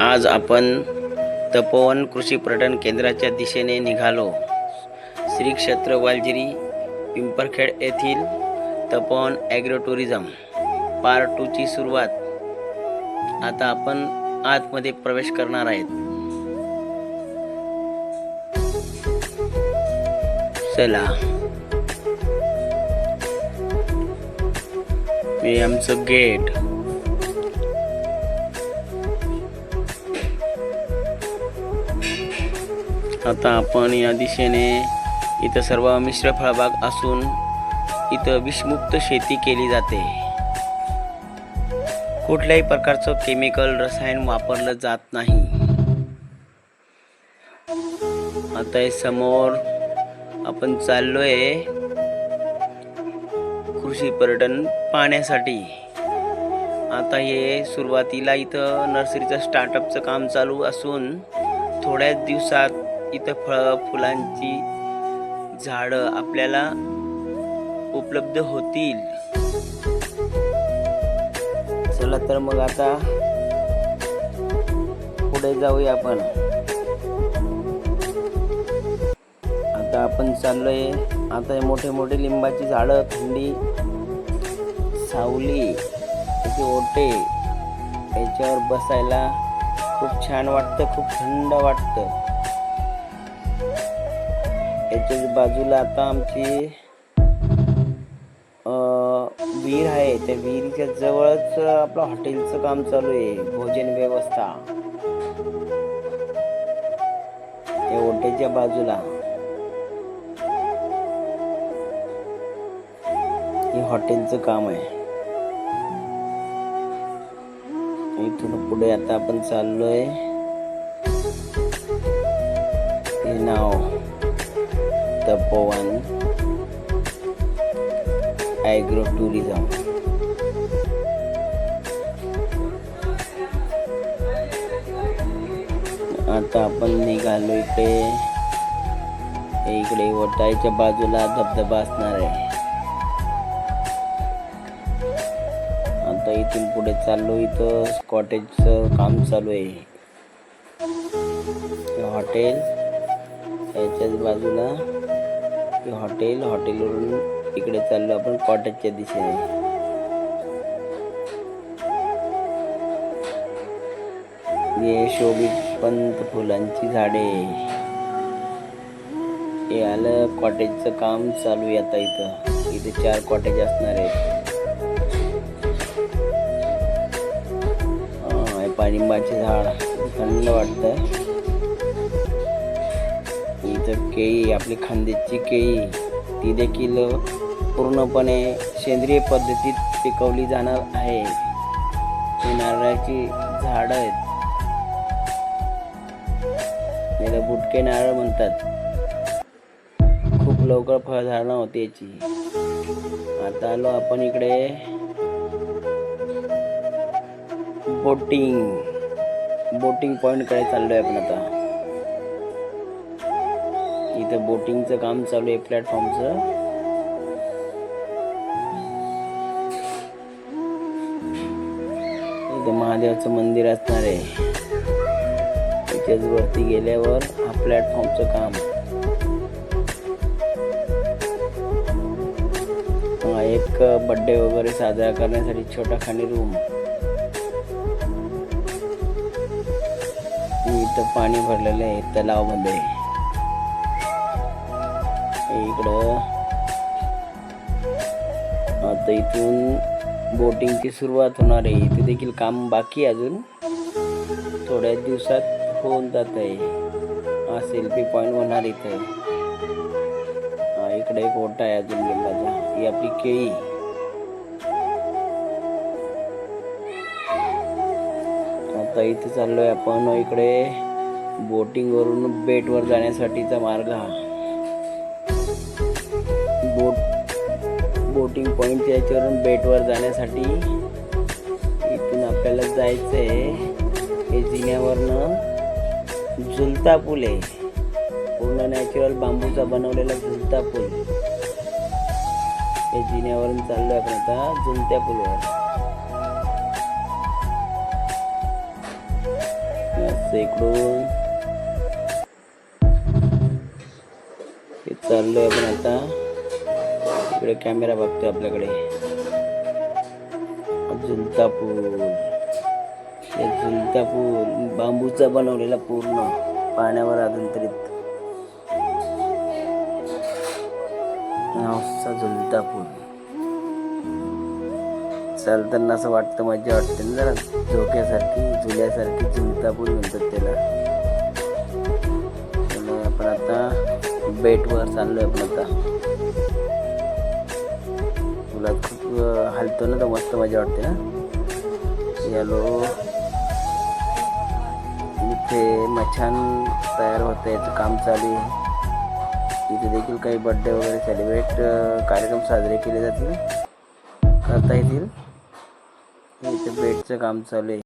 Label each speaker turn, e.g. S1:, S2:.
S1: आज आपण तपोवन कृषी पर्यटन केंद्राच्या दिशेने निघालो. श्री क्षेत्र वालजिरी पिंपरखेड येथील तपोवन ॲग्रो टुरिझम पार्ट टूची सुरुवात. आता आपण आतमध्ये प्रवेश करणार आहेत. चला. मी आमचं गेट. आता आपण या दिशेने इथं सर्व मिश्र फळबाग असून इथं विषमुक्त शेती केली जाते. कुठल्याही प्रकारचं केमिकल रसायन वापरलं जात नाही. आता हे समोर आपण चाललोय कृषी पर्यटन पाहण्यासाठी. आता हे सुरुवातीला इथं नर्सरीचं स्टार्टअपचं काम चालू असून थोड्याच दिवसात इथं फळं फुलांची झाडं आपल्याला उपलब्ध होतील. चला तर मग आता पुढे जाऊया आपण. आता आपण चाललोय आता मोठे मोठे लिंबाची झाडं थंडी सावली त्याचे ओटे याच्यावर बसायला खूप छान वाटतं खूप थंड वाटतं. याच्याच बाजूला आता आमची विहीर आहे. त्या विहिरीच्या जवळच आपलं हॉटेलचं काम चालू आहे. भोजन व्यवस्था. त्या ओट्याच्या बाजूला. हे हॉटेलचं काम आहे. इथून पुढे आता आपण चाललोय. हे नाव. तपोवन ॲग्रो टुरिझम आता आपण निघालो इकडे. इकडे वटाईच्या बाजूला धबधबा असणार आहे. आता इथून पुढे चाललो इथं. कॉटेजचं काम चालू आहे. हॉटेल. याच्याच बाजूला हे हॉटेल हॉटेलवरून इकडे चाललो आपण कॉटेजच्या दिशेने. हे शोभित पंत फुलांची झाडे. हे आलं कॉटेजचं काम चालू आहे आता इथं. इथे चार कॉटेज असणार आहेत. पाणिंबाचे झाड. थंड वाटतं इथं केळी आपली खांद्याची केळी ती देखील पूर्णपणे सेंद्रिय पद्धतीत पिकवली जाणार आहे. ही नारळाची झाडं आहेत. याला बुटके नारळ म्हणतात. खूप लवकर फळधारणा होते याची. आता आलो आपण इकडे. बोटिंग. बोटिंग पॉइंटकडे चाललोय आपण आता. इथं बोटिंगचं काम चालू आहे प्लॅटफॉर्मचं इथं महादेवाचं मंदिर असणार आहे. त्याच्याच वरती गेल्यावर हा प्लॅटफॉर्मचं काम. एक बड्डे वगैरे साजरा करण्यासाठी छोटा खाणी रूम इथं पाणी भरलेलं आहे तलावमध्ये. इकडं. आता इथून बोटिंगची सुरुवात होणार आहे. इथे देखील काम बाकी आहे अजून. थोड्या दिवसात होऊन जात आहे हा सेल्फी पॉईंट होणार इथे. हा इकडे एक ओटा आहे अजून लिंबाचा ही आपली केळी. आता इथे चाललोय आपण. इकडे बोटिंग वरून बेट वर जाण्यासाठीचा मार्ग हा. बोटिंग पॉईंट याच्यावरून बेटवर जाण्यासाठी इथून आपल्याला जायचं आहे हे जिन्यावरनं झुलता पूल आहे. पूर्ण नॅचरल बांबूचा बनवलेला झुलता पूल. हे जिन्यावरून चाललो आपण आता झुलत्या पुलावर. इकडून. चाललोय आपण आता. इकडे कॅमेरा बघतोय आपल्याकडे. झुलता पूल हे झुलता पूल बांबूचा बनवलेला पूर्ण पाण्यावर आधंतरित नावचा झुलता पूल चालताना असं वाटतं मजा वाटते ना जरा झोक्यासारखी झुल्यासारखी झुलता पूल म्हणतात त्याला. त्यामुळे आपण आता बेटवर चाललोय आपण आता. हलतो ना तर मस्त मजा वाटते ना. यालो. इथे मछान तयार होतं याचं काम चालू आहे. इथे देखील काही बड्डे वगैरे सेलिब्रेट कार्यक्रम साजरे केले जातील. करता येतील. इथे बेडचं काम चालू आहे.